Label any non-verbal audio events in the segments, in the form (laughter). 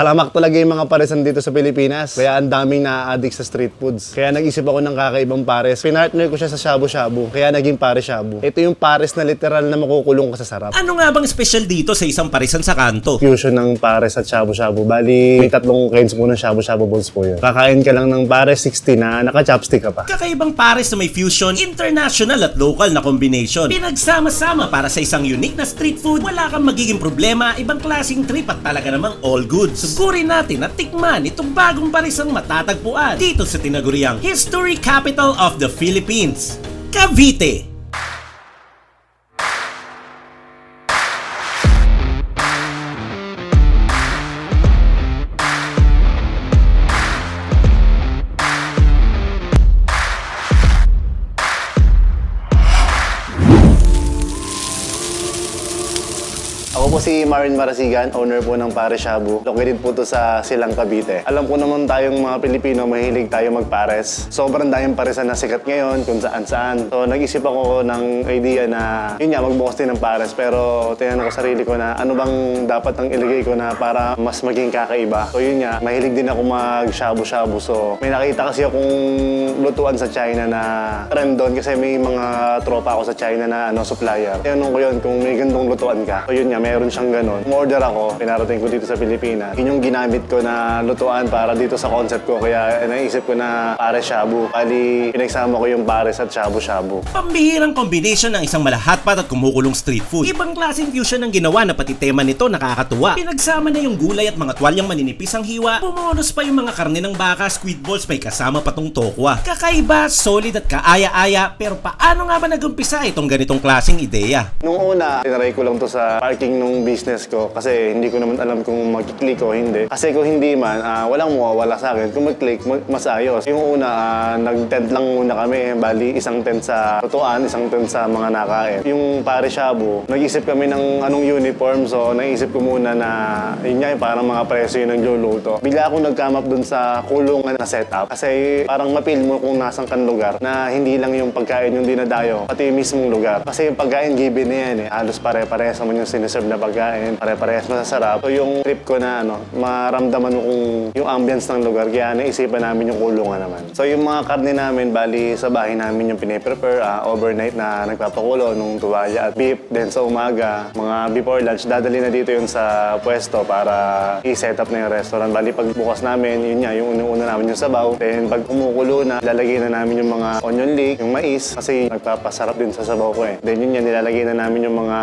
Talamak talaga yung mga paresan dito sa Pilipinas. Kaya ang daming na-addict sa street foods. Kaya nag-isip ako ng kakaibang pares. Pinartner ko siya sa shabu-shabu. Kaya naging pare shabu. Ito yung pares na literal na makukulong ka sa sarap. Ano nga bang special dito sa isang parisan sa kanto? Fusion ng pares at shabu-shabu. Bali, may tatlong kinds po ng shabu-shabu balls po yun. Kakain ka lang ng pares 60 na naka-chopstick ka pa. Kakaibang pares na may fusion, international at local na combination. Pinagsama-sama para sa isang unique na street food, wala kang magiging problema, ibang klaseng trip at talaga namang all good. Sugurin natin at tikman itong bagong parisang matatagpuan dito sa tinaguriang History Capital of the Philippines, Cavite. Si Marin Marasigan, owner po ng Pare Shabu. Located po to sa Silang Cavite. Alam po naman tayong mga Pilipino, mahilig tayo magpares. Sobrang daming paresan na sikat ngayon kung saan saan. So nag-isip ako ng idea na yun nga, magbukas din ng pares. Pero tinanong ko sarili ko na ano bang dapat ang ilagay ko na para mas maging kakaiba. So yun nga, mahilig din ako mag-shabu-shabu. So may nakita kasi akong lutuan sa China na trend doon kasi may mga tropa ako sa China na ano, supplier. Tinanong ko yun kung may gandong lutuan ka. So yun nga, meron siyang ganun. Umorder ako, pinarating ko dito sa Pilipinas. Yun yung ginamit ko na lutuan para dito sa concept ko. Kaya naisip ko na pare shabu. Bali, pinagsama ko yung pares at shabu-shabu. Pambihirang combination ng isang malahatpat at kumukulong street food. Ibang klaseng fusion ang ginawa na pati tema nito nakakatuwa. Pinagsama na yung gulay at mga tuwalyang maninipis ang hiwa. Bumonos pa yung mga karne ng baka, squid balls, may kasama pa tong tokwa. Kakaiba, solid at kaaya-aya. Pero paano nga ba nagumpisa itong ganitong klaseng ideya? Nung una, tinaray ko lang to sa parking nung business ko kasi hindi ko naman alam kung mag-click o hindi. Kasi kung hindi man, ah, walang mawawala sa akin. Kung mag-click, ma- mas ayos. Yung una, ah, nag-tent lang muna kami. Bali, isang tent sa tutuan, isang tent sa mga nakain. Yung pare shabu, nag-isip kami ng anong uniform. So, naisip ko muna na yun nga, yung parang mga presyo yung nagluluto. Bigla akong nag-come up dun sa kulungan na setup. Kasi parang mapil mo kung nasang kan lugar na hindi lang yung pagkain yung dinadayo, pati yung mismong lugar. Kasi yung pagkain given na yan eh. Halos pare-parehas naman yung siniserve na pagkain. Pare-parehas masasarap. So yung trip ko na ano, maramdaman mo kung yung ambience ng lugar. Kaya naisipan namin yung kulungan naman. So yung mga karne namin, bali sa bahay namin yung piniprepare ah, overnight na nagpapakulo nung tuwalya at beef. Then sa umaga, mga before lunch, dadali na dito yun sa pwesto para i-set up na yung restaurant. Bali pag bukas namin, yun nga, yung una-una namin yung sabaw. Then pag kumukulo na, lalagay na namin yung mga onion leek, yung mais, kasi nagpapasarap din sa sabaw ko eh. Then yun yan, nilalagay na namin yung mga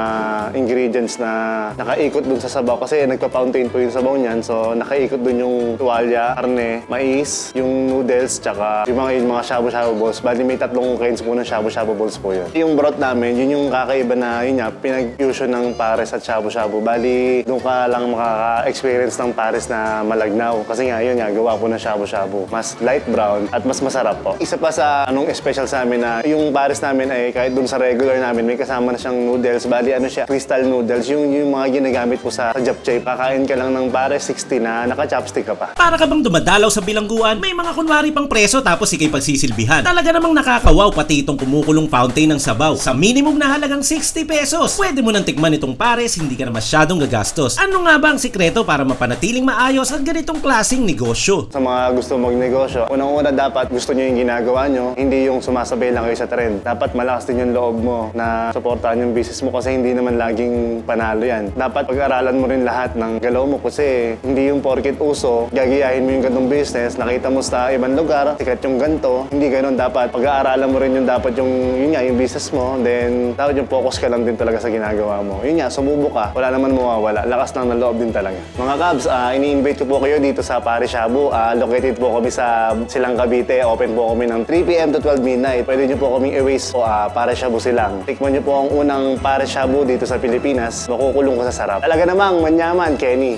ingredients na nakaikot dun sa sabaw. Kasi nagpa-fountain po yung sabaw niyan. So nakaikot dun yung tuwalya, karne, mais, yung noodles, tsaka yung mga, yung mga shabu-shabu balls. Bali may tatlong kinds po ng shabu-shabu balls po yun. Yung broth namin, yun yung kakaiba na yun nga, pinag-fusion ng pares at shabu-shabu. Bali, doon ka lang makaka-experience ng pares na malagnaw. Kasi nga, yun nga, gawa po ng shabu-shabu. Mas light brown at mas masarap po. Isa pa sa anong special sa amin na yung pares namin ay kahit doon sa regular namin, may kasama na siyang noodles. Bali, ano siya, crystal noodles. Yung, yung mga ginagamit po sa, japchae. Kakain ka lang ng pares 60 na naka-chopstick ka pa. Para ka bang dumadalaw sa bilangguan, may mga kunwari pang preso tapos ikay pagsisilbihan. Talaga namang nakakawaw pati itong kumukulong fountain ng sabaw. Sa minimum na halagang 60 pesos, pwede mo nang tikman itong pares, hindi ka na masyadong gagastos. Ano nga ba ang sikreto para mapanatiling maayos ang ganitong klaseng negosyo? Sa mga gusto magnegosyo, unang-una dapat gusto nyo yung ginagawa nyo, hindi yung sumasabay lang kayo sa trend. Dapat malakas din yung loob mo na suportahan yung business mo kasi hindi naman laging panalo yan. Dapat pag-aralan mo rin lahat ng galaw mo kasi hindi yung porkit uso, gagayahin mo yung gantong business, nakita mo sa ibang lugar, sikat yung ganto, hindi ganun dapat. Pag-aaralan mo rin yung dapat yung, yun nga, yung business mo, then dapat yung focus ka lang din talaga sa ginagawa mo. Yun nga, sumubok ka, wala naman mawawala. Lakas lang ng loob din talaga. Mga Cubs, ah, ini-invite ko po kayo dito sa Pare Shabu. Ah, located po kami sa Silang Cavite. Open po kami ng 3 p.m. to 12 midnight. Pwede nyo po kaming erase po ah, Pare Shabu Silang. Tikman nyo po ang unang Pare Shabu dito sa Pilipinas. Makukulong ka sa sarap. Talaga namang manyaman, Kenny.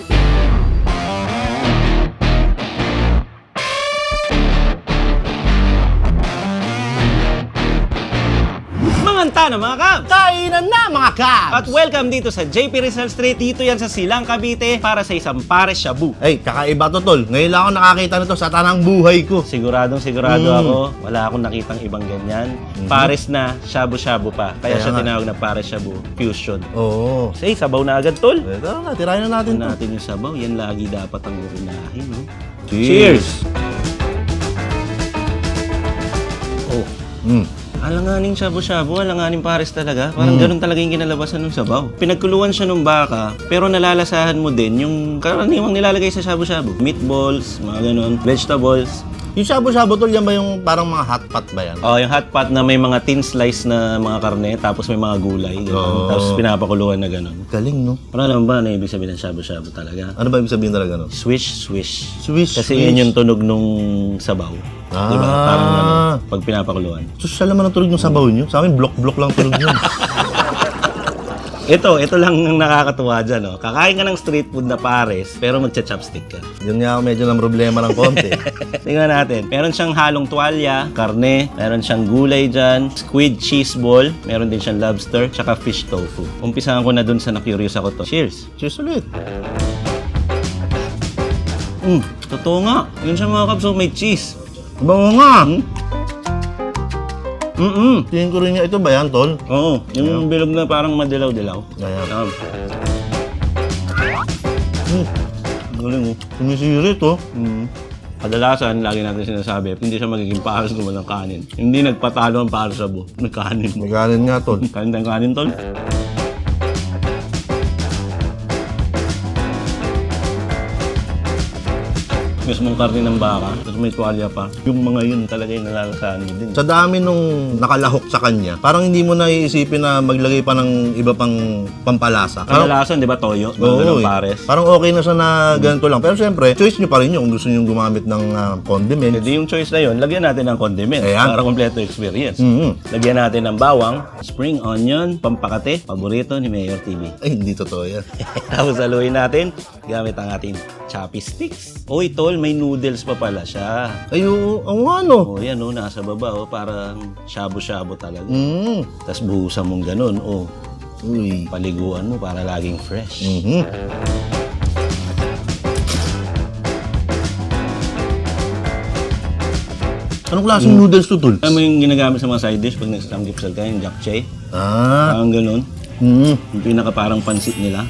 Mga na mga kabs! Kainan na mga kabs! At welcome dito sa JP Rizal Street. Dito yan sa Silang Cavite para sa isang pares shabu. Ay, kakaiba to tol. Ngayon lang ako nakakita nito sa tanang buhay ko. Siguradong sigurado Mm. ako, wala akong nakitang ibang ganyan. Pares na, shabu-shabu pa. Kaya Kaya siya nga. tinawag na pares shabu fusion. Oo. Say, sabaw na agad, tol. Eh, tara na, tirahin na natin Tingnan to. natin yung sabaw. Yan lagi dapat ang uunahin, no? Cheers! Oh, Mm. Alanganing shabu-shabu, alanganing pares talaga. Parang Mm. ganun talaga yung kinalabasan ng sabaw. Pinagkuluan siya ng baka, pero nalalasahan mo din yung karaniwang nilalagay sa shabu-shabu. Meatballs, mga ganun, vegetables. Yung shabu-shabu tol, yan ba yung parang mga hot pot ba yan? Oh, yung hot pot na may mga thin slice na mga karne, tapos may mga gulay, ganun. Oo. Tapos pinapakuluan na ganun. Galing, no? Wala naman ba na ibig sabihin ng shabu-shabu talaga? Ano ba ibig sabihin talaga, no? Swish, swish. Swish, Kasi swish. yun yung tunog nung sabaw. Ah. Diba? Parang ano, pag pinapakuluan. Social naman ang tulog ng sabaw nyo. Sa amin, block-block lang tulog nyo. (laughs) Ito, ito lang ang nakakatuwa dyan. Oh. Kakain ka ng street food na pares, pero magcha-chopstick ka. Yun nga, medyo lang problema ng konti. (laughs) Tingnan natin. Meron siyang halong tuwalya, karne, meron siyang gulay dyan, squid cheese ball, meron din siyang lobster, tsaka fish tofu. Umpisahan ko na dun sa na-curious ako to. Cheers! Cheers ulit. Mm, totoo nga. Yun siya mga kabso, may cheese. Bango nga. Mm. Mm-mm. Tingin ko rin nga, ito ba yan, tol? Oo, yung bilog na parang madilaw-dilaw. Ayan. Um, Mm. galing oh. Sumisiri to. Mm. Kadalasan, lagi natin sinasabi, hindi siya magiging pares kung walang kanin. Hindi nagpatalo ang pares sa bu. May kanin. May kanin nga, tol. (laughs) Kanin ng kanin, tol. Mismong karne ng baka, tapos may tuwalya pa. Yung mga yun talaga yung nalalasahan mo din. Sa dami nung nakalahok sa kanya, parang hindi mo naiisipin na maglagay pa ng iba pang pampalasa. Parang, Kadalasan, di ba, toyo? Oo, ganun eh. pares. Parang okay na siya na ganito lang. Pero syempre, choice nyo pa rin yun kung gusto nyo gumamit ng ah, condiment. Hindi yung choice na yun, lagyan natin ng condiment Ayan. para kompleto experience. Mhm. Lagyan natin ng bawang, spring onion, pampakate, paborito ni Mayor TV. Ay, hindi totoo yan. (laughs) Tapos haluin natin gamit ang ating choppy sticks. Uy, tol, may noodles pa pala siya. Ay, oo, ang ano. O yan, oh, nasa baba, oh, parang shabu-shabu talaga. Mm. Tapos buhusan mong ganun, oh, Uy. paliguan mo para laging fresh. Mhm. Anong klaseng noodles to, tol? Alam mo yung ginagamit sa mga side dish pag nag-samgipsal ka, yung japchae? Ah. Parang ganun. Mm. Yung pinaka parang pansit nila.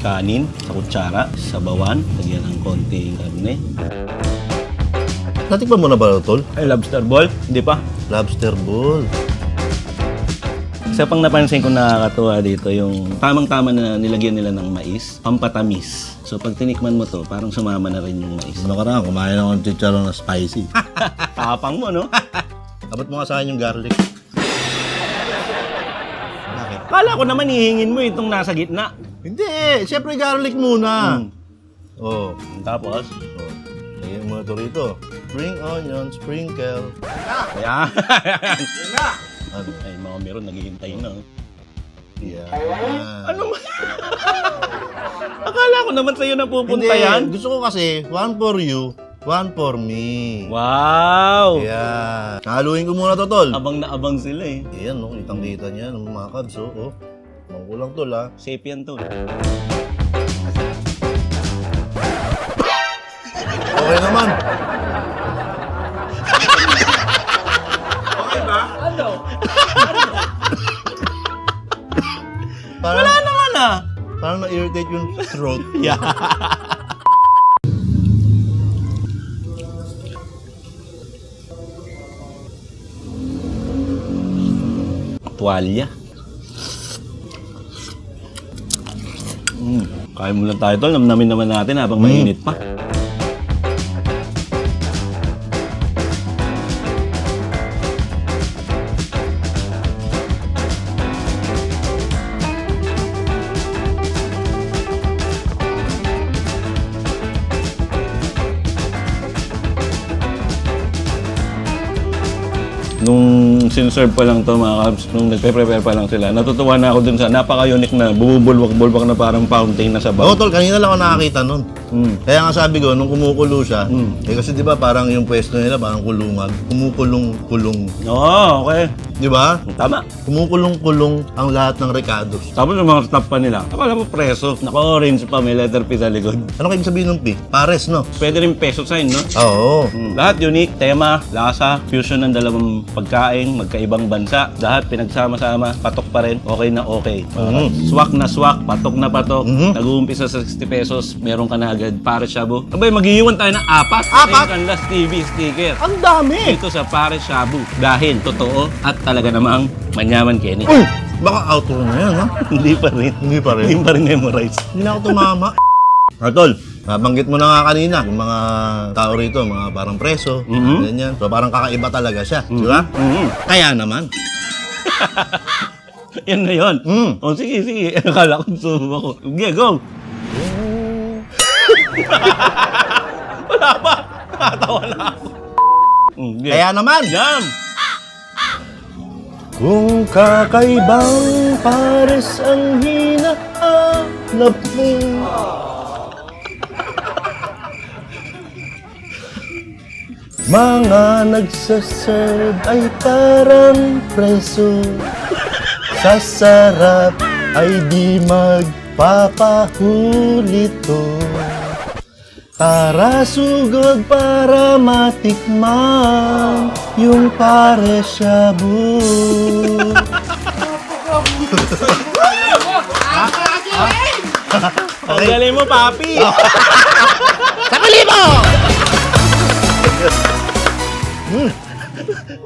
Kanin sa kutsara, sabawan, lagyan ng konting karne. Natikpan mo na ba, tol? Ay, lobster ball, hindi pa. Lobster ball. Isa pang napansin ko nakakatuwa dito yung tamang-tama na nilagyan nila ng mais, pampatamis. So pag tinikman mo to, parang sumama na rin yung mais. Ano ka na, kumain ako ng chicharon na spicy. (laughs) Tapang mo, no? Abot mo nga sa akin yung garlic. Kala ko naman ihingin mo itong nasa gitna. Hindi, syempre garlic muna. Oh. Tapos, oh. Lagyan mo na ito rito. Spring onion, sprinkle. ayan. Ano? Ay, mga meron naghihintay na. Yeah. Ano man? (laughs) Akala ko naman sa'yo napupunta Hindi, yan. gusto ko kasi, one for you, one for me. Wow! Yeah. Haluin ko muna to, tol. Abang na abang sila eh. Ayan, no, kitang kita niya, ng mga kabs, oh. oh. Mangkulang tol, ah. Safe yan to. Okay naman. Parang, Wala naman ah! parang na-irritate yung throat. (laughs) Yeah. Tuwalya. Mm. Kain lang tayo tol, namnamin naman natin habang mainit pa. Nung sinserve pa lang to mga kabs, nung nagpe-prepare pa lang sila, natutuwa na ako dun sa napaka-unique na bumubulwak-bulwak na parang fountain na Oo, sabaw. tol, kanina lang ako nakakita nun. Mm. Kaya nga sabi ko, nung kumukulo siya, Mm. eh kasi di ba parang yung pwesto nila parang kulungan, kumukulong-kulong. Oo, okay. Di ba? Tama. Kumukulong-kulong ang lahat ng Ricardos. Tapos yung mga staff pa nila, akala mo preso. Naka-orange pa, may letter P sa likod. Ano kayo sabihin ng P? Pares, no? Pwede rin peso sign, no? Oo. Mm. Lahat unique, tema, lasa, fusion ng dalawang pagkain, magkaibang bansa. Lahat pinagsama-sama, patok pa rin, okay na okay. Mhm. Swak na swak, patok na patok. Mhm. Nag-uumpisa sa 60 pesos, meron ka na agad para shabu. Abay, mag-iwan tayo ng apat. Apat? Ang Kanlas TV sticker. Ang dami! Dito sa Pare Shabu. Dahil totoo at talaga namang manyaman Kenny. Uy! Baka outro na yan, ha? (laughs) Hindi pa rin. Hindi pa rin. Hindi pa rin memorize. Hindi na ako tumama. (laughs) Atol, nabanggit mo na nga kanina, yung mga tao rito, mga parang preso, Mhm. ganyan. So parang kakaiba talaga siya, di ba? Mhm. Kaya naman. (laughs) Yan na yun. Mm. O sige, sige. Akala ko sumo ako. Sige, go. Wala pa. Nakatawa na ako. Mm, sige. Kaya naman. Yan. Kung kakaibang pares ang hinahanap mo Mga nagsaserve ay parang preso Sa sarap ay di magpapahulito Tara sugod para matikman yung pare shabu. (laughs) Ang galing mo, papi. (laughs) (laughs)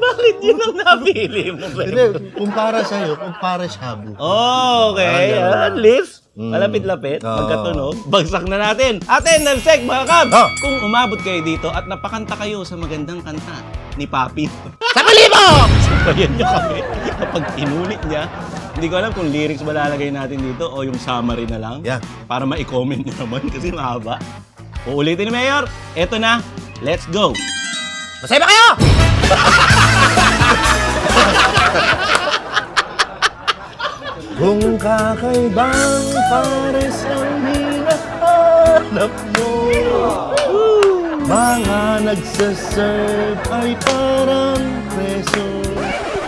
Bakit yun ang napili mo? Hindi, kumpara sa'yo, kumpara shabu. Oh, okay. Parang ganun. Mm. malapit-lapit, Oo. magkatunog, bagsak na natin. Atin, Nelsek, mga kab! Oh. Kung umabot kayo dito at napakanta kayo sa magandang kanta ni Papi. Sa palibo! Sabayan nyo kami kapag inulit niya. Hindi ko alam kung lyrics ba lalagay natin dito o yung summary na lang. Yeah. Para ma-comment nyo naman kasi mahaba. Uulitin ni Mayor. Eto na. Let's go. Masaya ba kayo? Kung kakaibang pares ang hinahanap mo Mga nagsaserve ay parang preso.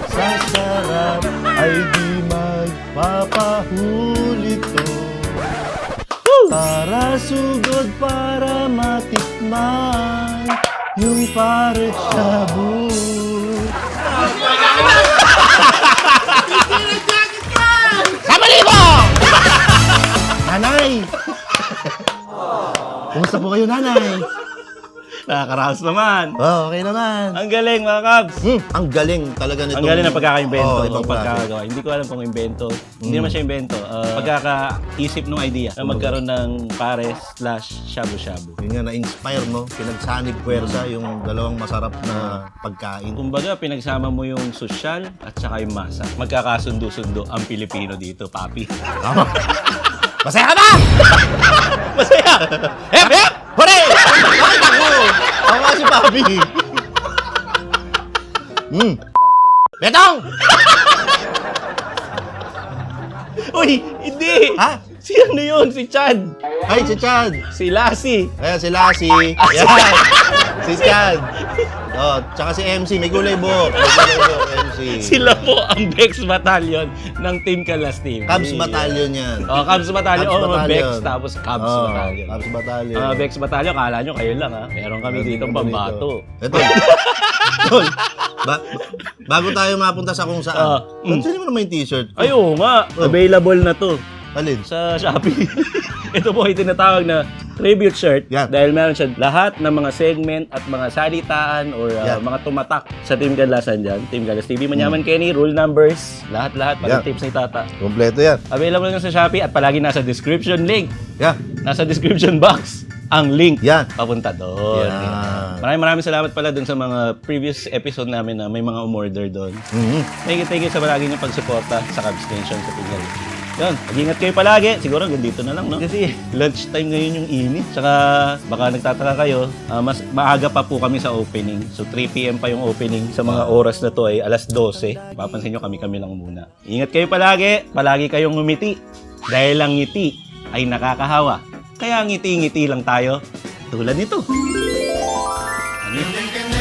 Sa sarap ay di magpapahulito Para sugod para matikman Yung pares shabu Nanay! Kumusta po kayo, nanay? Nakakaraos naman. Oh, okay naman. Ang galing mga kabs. Hmm, ang galing talaga nito. Ang galing ng pagkaka-invento. Oo, Oh, ibang klase. pagkakagawa. Hindi ko alam kung invento. Hindi naman siya invento. Uh, pagkakaisip ng idea na magkaroon ng pares slash shabu-shabu. Yun nga, na-inspire, no? Pinagsanib puwersa yung dalawang masarap na pagkain. Kumbaga, pinagsama mo yung sosyal at saka yung masa. Magkakasundo-sundo ang Pilipino dito, papi. Tama. (laughs) Masaya ka ba? (laughs) Masaya! Hep, hep! Hooray! Bakit ako? Ako nga si Papi. Hmm. Betong! Uy, hindi! Ha? Si ano yun? Si Chad. Ay, si Chad. Si Lassie. Ayan, si Lassie. Yan. si Chad. Oh, tsaka si MC. May gulay buhok. May gulay buhok, MC. (laughs) Sila po ang Bex Battalion ng Team Kalas Team. Cubs Battalion yan. Oh, Cubs Battalion. Cubs Oh, Battalion. Bex tapos Cubs Oh, Battalion. Cubs Battalion. Ah, Bex Battalion, kala nyo kayo lang ha. Meron kami dito kami pambato. Ito. Tol, ba- bago tayo mapunta sa kung saan, Ah, mm. pansinin mo naman yung t-shirt. Ay, oo nga. Oh. Available na to Alin? sa Shopee. (laughs) Ito po ay tinatawag na tribute shirt Yan. dahil meron siya lahat ng mga segment at mga salitaan or uh, Yan. mga tumatak sa Team Galasan dyan. Team Galas TV, Manyaman Kenny, rule numbers, lahat-lahat, pati Yan. tips ni Tata. Kompleto yan. Available na sa Shopee at palagi nasa description link. Yeah. Nasa description box ang link Yan. papunta doon. Yan. Maraming maraming salamat pala dun sa mga previous episode namin na may mga umorder doon. Mhm. Thank you, thank you sa palagi niyong pagsuporta sa Cubs Nation sa Pinyal. Yun, mag-ingat kayo palagi. Siguro dito na lang, no? Kasi lunchtime ngayon yung init. Tsaka baka nagtataka kayo, ah, mas maaga pa po kami sa opening. So 3pm pa yung opening. Sa mga oras na to ay alas 12. Papansin nyo kami-kami lang muna. Ingat kayo palagi. Palagi kayong ngumiti. Dahil ang ngiti ay nakakahawa. Kaya ngiti-ngiti lang tayo. Tulad nito.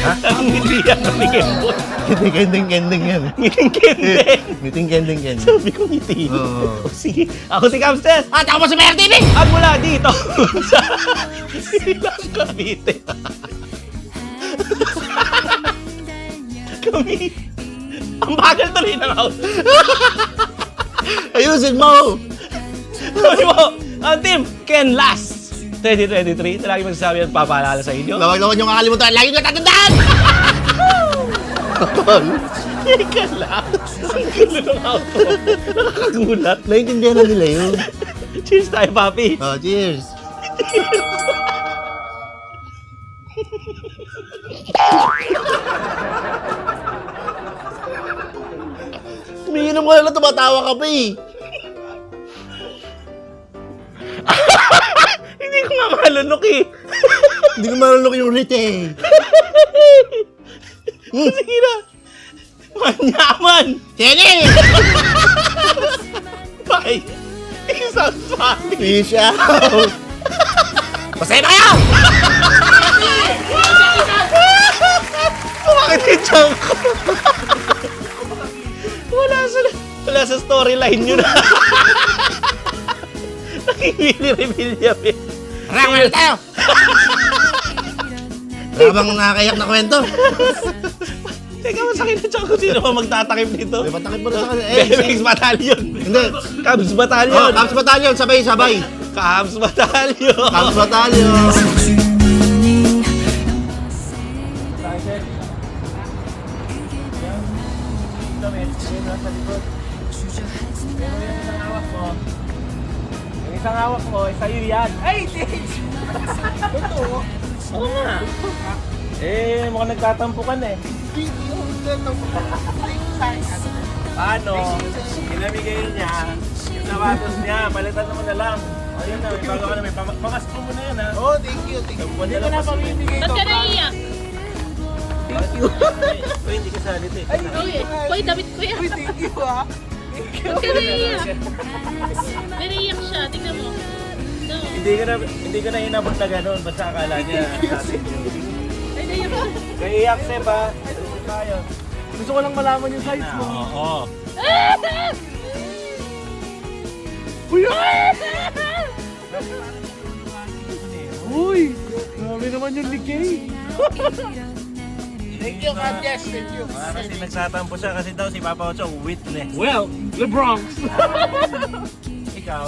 Ha? Ang ngiti yan ni Kembo. Ngiting kending kending yan. Ngiting kendeng. Ngiting kending kending. Sabi ko ngiti. Oo. O sige, ako si Camstes. At ako si Mayor TV. At mula dito (laughs) sa Silang Cavite. Kami. Ang bagal tuloy ng house. Ayusin mo! Sabi mo, ang team, Ken Last 2023. Ito lagi magsasabi at papaalala sa inyo. Lawag naman yung kakalimutan. Lagi ko tatandaan! Ken Last. Ang gulo ng auto. Nakakagulat. Naiintindihan na nila yun. Cheers tayo, papi. Oh, cheers! Umiinom ka na lang, tumatawa ka pa eh. Nga malunok eh. (laughs) Hindi ko marunok yung rite eh. (laughs) Sige na. Manyaman. Sige! (laughs) Bye. Isang funny. Peace out! Masaya na kayo! Bakit yung chunk ko? wala sa, wala sa storyline yun. Nakikili-reveal niya. eh. Tara, na tayo! (laughs) Habang nakakayak na kwento. Teka, masakit na ko. Sino ba magtatakip dito? May patakip mo na sa kanila. Eh, Bebeks Battalion. Hindi. Cubs Oh, Battalion. Cubs Battalion, sabay-sabay. Cubs Battalion. Cubs Battalion. Yung isang hawak mo, sa'yo yan. Ay, Dave! Totoo? Oo nga. Eh, mukhang nagtatampo ka na eh. Paano? Pinamigay niya, yung sapatos niya, palitan mo na lang. Ayun na, may bago ka na, may pama- pamasko mo na yan ha. Oh, thank you, thank you. Hindi ko na pamimigay Ba't to. ka naiiyak? Thank you. Uy, hindi ka salit eh. Uy, uy, damit ko yan. Uy, thank you ah. Ba't ka naiiyak? May naiiyak siya, tingnan mo. No. Hindi ko na, hindi ko na inabot na gano'n, basta akala niya natin yun. Ay, naiiyak siya. Kay Iakse ba? Tayo. Gusto ko lang malaman yung size mo. Oo. Uy! Uy! Grabe naman yung ligay. (laughs) Thank you, God, yes. Thank you. Parang si nagsatampo siya kasi daw si Papa Ocho witness. Well, the Bronx. (laughs) Ikaw,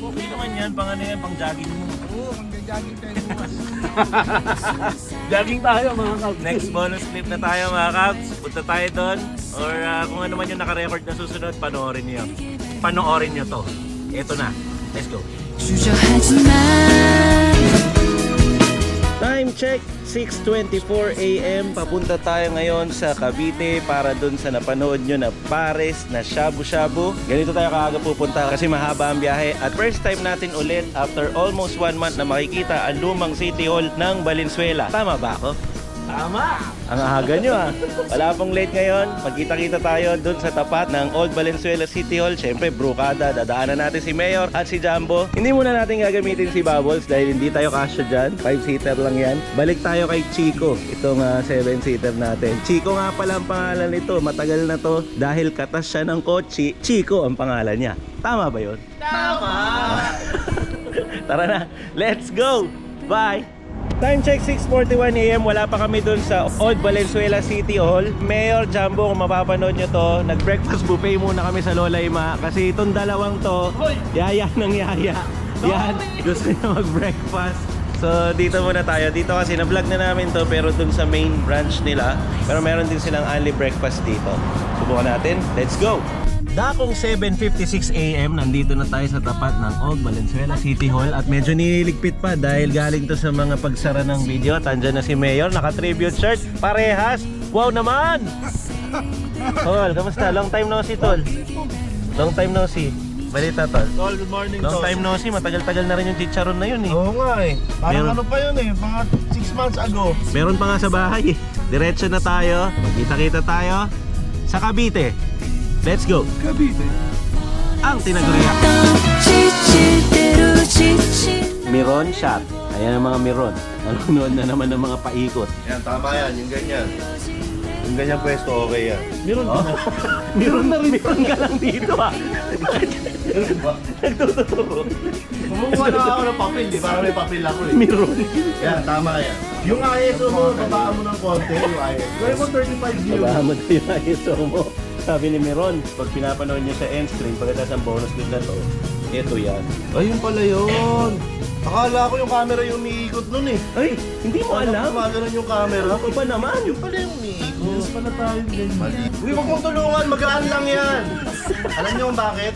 okay naman yan, pang ano yan, pang jogging mo. Oo, mag-jogging tayo bukas. (laughs) Jogging tayo mga kaps. Next bonus clip na tayo mga kaps. Punta tayo doon. Or uh, kung ano man yung nakarecord na susunod, panoorin niyo. Panoorin niyo to. Ito na. Let's go. 举着孩子们。Time check, 6.24 a.m. Papunta tayo ngayon sa Cavite para dun sa napanood nyo na Pares na Shabu Shabu. Ganito tayo kaaga pupunta kasi mahaba ang biyahe. At first time natin ulit after almost one month na makikita ang lumang City Hall ng Valenzuela. Tama ba ako? Tama! Ang aga nyo ah. Wala pong late ngayon. Magkita-kita tayo dun sa tapat ng Old Valenzuela City Hall. Siyempre, brukada. Dadaanan natin si Mayor at si Jumbo. Hindi muna natin gagamitin si Bubbles dahil hindi tayo kasya dyan. 5-seater lang yan. Balik tayo kay Chico. Itong 7-seater natin. Chico nga pala ang pangalan nito. Matagal na to dahil katas siya ng kotse. Chico ang pangalan niya. Tama ba yun? Tama! (laughs) Tara na, let's go! Bye! Time check 6.41am, wala pa kami dun sa Old Valenzuela City Hall. Mayor Jumbo, kung mapapanood nyo to, nag-breakfast buffet muna kami sa Lola Ima kasi itong dalawang to, yaya ng yaya. Yan, gusto niya mag-breakfast. So dito muna tayo. Dito kasi na-vlog na namin to pero dun sa main branch nila. Pero meron din silang only breakfast dito. Subukan natin. Let's go! Dakong 7.56 a.m. Nandito na tayo sa tapat ng Old Valenzuela City Hall at medyo nililigpit pa dahil galing to sa mga pagsara ng video. Tandyan na si Mayor, naka-tribute shirt. Parehas! Wow naman! Tol, kamusta? Long time no see, Tol. Long time no see. Balita, Tol. Tol, good morning, Long time no see. Matagal-tagal na rin yung chicharon na yun eh. Oo nga eh. Parang Meron- ano pa yun eh, mga 6 months ago. Meron pa nga sa bahay eh. Diretso na tayo. Magkita-kita tayo sa Cavite. Let's go! Cavite. Ang tinaguriya. Miron shot. Ayan ang mga miron. Nanonood na naman ng mga paikot. Yan, tama yan. Yung ganyan. Yung ganyan pwesto, okay yan. Meron ka oh. na. (laughs) Miron na rin. Miron ka lang dito ah. Bakit? Nagtuturo. Kumukuha na ako ng papel, di ba? May papel ako eh. Miron. Yan, tama yan. Yung ISO mo, babaan mo ng konti. Yung ISO. Gawin mo 35 view. Babaan mo yung ISO mo. Sabi ni Miron, pag pinapanood niyo sa end screen, pagkatapos ng bonus clip na to, ito yan. Ayun pala yun. Akala ko yung camera yung umiikot nun eh. Ay, hindi mo Alam, gumagano'n yung camera. Iba naman. Yung pala yung umiikot. Yes, pala tayo ganyan. Uy, huwag mong tulungan, magaan lang yan. Alam niyo kung bakit?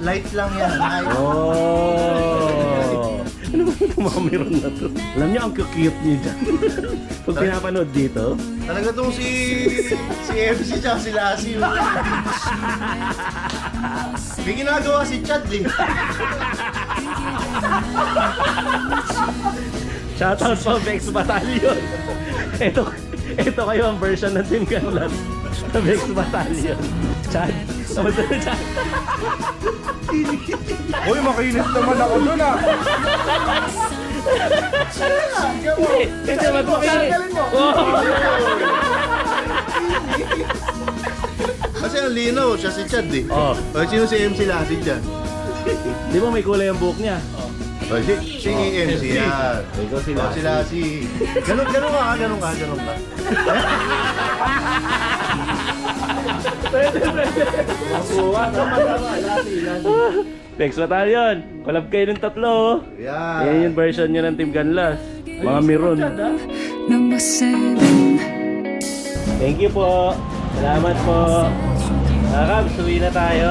Light lang yan. Light. Oh! Ano ba itong mga Miron na to? Alam niyo, ang cute niyo dyan. (laughs) pag pinapanood dito, Talaga tong si si MC tsaka si Lassie. May ginagawa si Chad eh. (laughs) Shoutout po, Vex Battalion. ito, ito kayo ang version ng Team Canlan sa (laughs) Vex Battalion. Chad. (laughs) Uy, makinis naman ako dun ah. Ito, ba't mo Kasi ang linaw, siya si Chad eh. Oh, O, sino si MC Lassie dyan? di ba may kulay ang buhok niya? O, si, si MC yan. Ikaw si O, si Lassie. Ganun, ganun ka, ganun ka, ganun ka. (laughs) Tama, tama. Lati, lati. Vex Battalion, collab kayo ng tatlo. oh. Yan. Yan yung version nyo ng Team Canlas. Mga Miron. Number seven. Thank you po. Salamat po. Mga Kabs, uwi na tayo.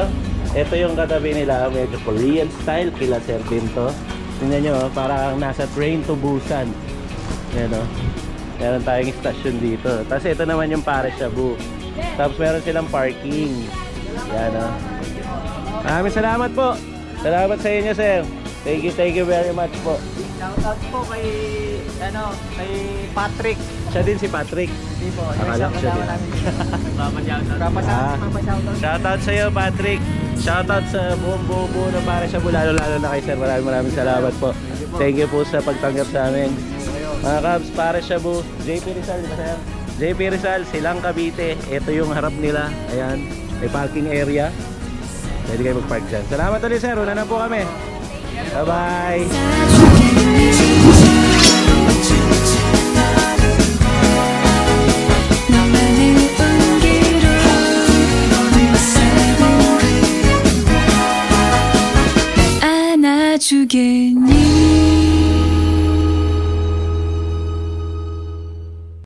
Ito yung katabi nila, medyo Korean style, kila Sir Pinto. Tingnan nyo, oh, parang nasa train to Busan. Yan o. Meron tayong station dito. Tapos ito naman yung Pare Shabu. Tapos meron silang parking. Yan o. Maraming salamat po. Salamat sa inyo, Sir. Thank you, thank you very much po. Shoutout po kay, ano, kay Patrick. Siya din si Patrick. Hindi po, Akala ko siya din. Papa shoutout. Papa Ah. Papa shoutout. Shoutout sa iyo, Patrick. Shoutout sa buong buo buo na para sa lalo lalo na kay Sir. Maraming maraming salamat po. Thank you po sa pagtanggap sa amin. Mga Cubs, para sa. JP Rizal, ba sir? JP Rizal, Silang Cavite. Ito yung harap nila. Ayan, may parking area. Pwede kayo mag-park dyan. Salamat ulit, sir. Una na po kami. Bye-bye. 너만의 온기로 Number seven. 안아주겠니